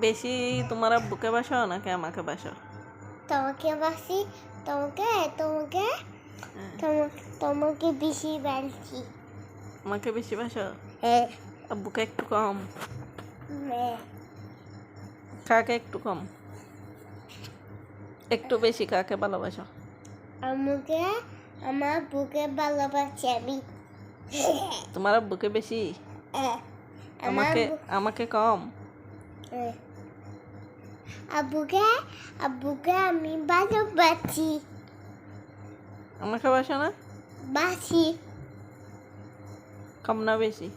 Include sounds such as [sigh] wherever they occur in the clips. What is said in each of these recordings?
বেশি তোমার আব্বুকে বাসো নাকি আমাকে বাসো তোমাকে বাসি তোমাকে তোমাকে তোমাকে তোমাকে বেশি বালছি আমাকে বেশি বাসো হ্যাঁ। আব্বুকে একটু কম। হ্যাঁ। কাকে একটু কম? একটু বেশি কাকে ভালোবাসো? আমাকে আমার বুকে ভালোবাসি আমি। তোমার বুকে বেশি? হ্যাঁ, আমাকে আমাকে কম? হ্যাঁ। আব্বুকে আব্বুকে আমি ভালোবাসি। আমাকে বাসো না? বাসি। কম না বেশি?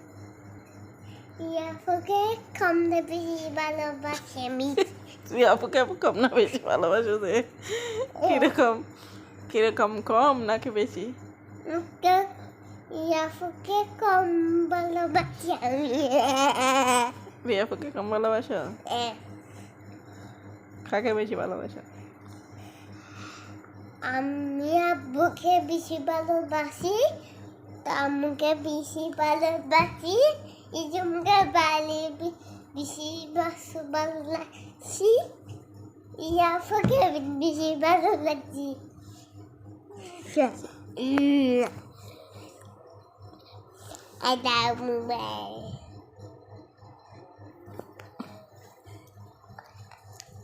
ইয়াফুকে কম না বেশি ভালোবাসি আমি। আপু কম না বেশি ভালোবাসো যে কীরকম? কীরকম কম নাকি বেশি? ইয়াফুকে কম ভালোবাসি আমি। রিয়াপুকে কম ভালোবাসো? হ্যাঁ, কাকে বেশি ভালোবাসো আমি আব্বুকে বেশি ভালোবাসি তো আম্মুকে বেশি ভালোবাসি ইজুমকে বালি বেশি বাসু ভালোবাসি ইয়াফুকে বেশি ভালোবাসি Ada [laughs] mobile.